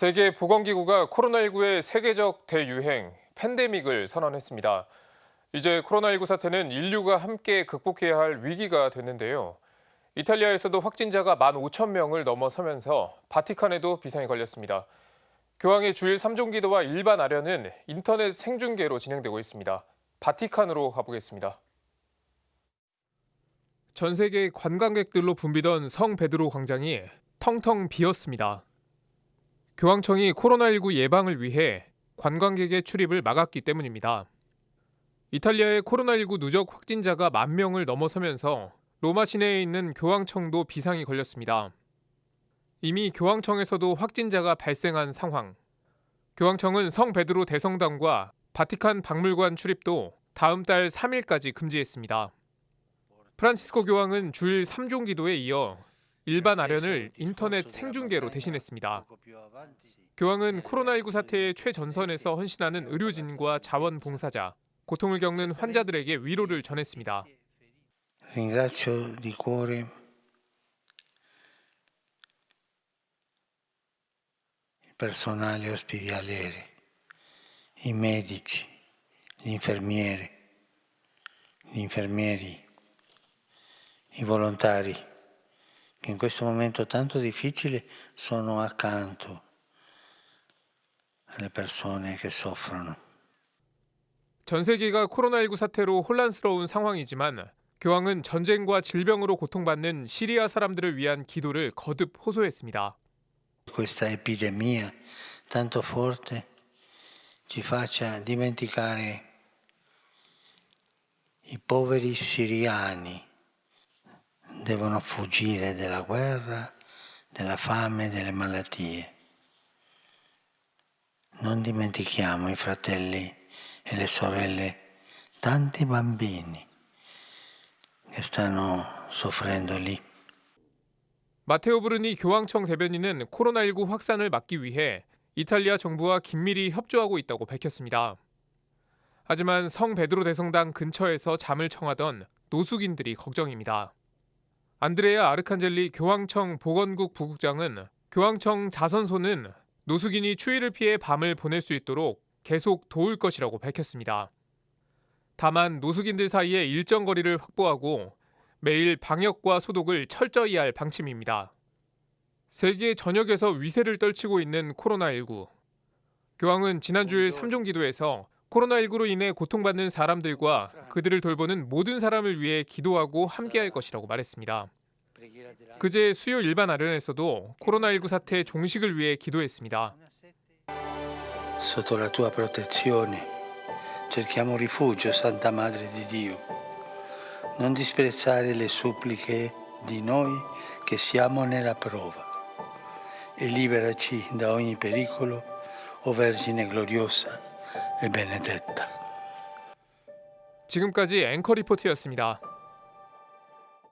세계 보건기구가 코로나19의 세계적 대유행, 팬데믹을 선언했습니다. 이제 코로나19 사태는 인류가 함께 극복해야 할 위기가 됐는데요. 이탈리아에서도 확진자가 15,000명을 넘어서면서 바티칸에도 비상이 걸렸습니다. 교황의 주일 3종 기도와 일반 아련은 인터넷 생중계로 진행되고 있습니다. 바티칸으로 가보겠습니다. 전 세계 관광객들로 붐비던 성 베드로 광장이 텅텅 비었습니다. 교황청이 코로나19 예방을 위해 관광객의 출입을 막았기 때문입니다. 이탈리아의 코로나19 누적 확진자가 만 명을 넘어서면서 로마 시내에 있는 교황청도 비상이 걸렸습니다. 이미 교황청에서도 확진자가 발생한 상황. 교황청은 성 베드로 대성당과 바티칸 박물관 출입도 다음 달 3일까지 금지했습니다. 프란치스코 교황은 주일 3종 기도에 이어 일반 아련을 인터넷 생중계로 대신했습니다. 교황은 코로나19 사태의 최전선에서 헌신하는 의료진과 자원봉사자, 고통을 겪는 환자들에게 위로를 전했습니다. Personale che in questo momento tanto difficile sono accanto alle persone che soffrono. 전 세계가 코로나19 사태로 혼란스러운 상황이지만 교황은 전쟁과 질병으로 고통받는 시리아 사람들을 위한 기도를 거듭 호소했습니다. questa epidemia tanto forte ci faccia dimenticare i poveri siriani. Devono fuggire dalla guerra, della fame, delle malattie. Non dimentichiamo i fratelli e le sorelle, tanti bambini che stanno soffrendo lì. 마테오 브르니 교황청 대변인은 코로나19 확산을 막기 위해 이탈리아 정부와 긴밀히 협조하고 있다고 밝혔습니다. 하지만 성 베드로 대성당 근처에서 잠을 청하던 노숙인들이 걱정입니다. 안드레아 아르칸젤리 교황청 보건국 부국장은 교황청 자선소는 노숙인이 추위를 피해 밤을 보낼 수 있도록 계속 도울 것이라고 밝혔습니다. 다만 노숙인들 사이에 일정 거리를 확보하고 매일 방역과 소독을 철저히 할 방침입니다. 세계 전역에서 위세를 떨치고 있는 코로나19. 교황은 지난주일 3종 기도에서 코로나19로 인해 고통받는 사람들과 그들을 돌보는 모든 사람을 위해 기도하고 함께할 것이라고 말했습니다. 그제 수요 일반 아련에서도 코로나19 사태 종식을 위해 기도했습니다. Sotto la tua protezione cerchiamo rifugio, Santa Madre di Dio. Non disprezzare le suppliche di noi che siamo nella prova e liberaci da ogni pericolo, o Vergine gloriosa benedetta. 지금까지 앵커 리포트였습니다.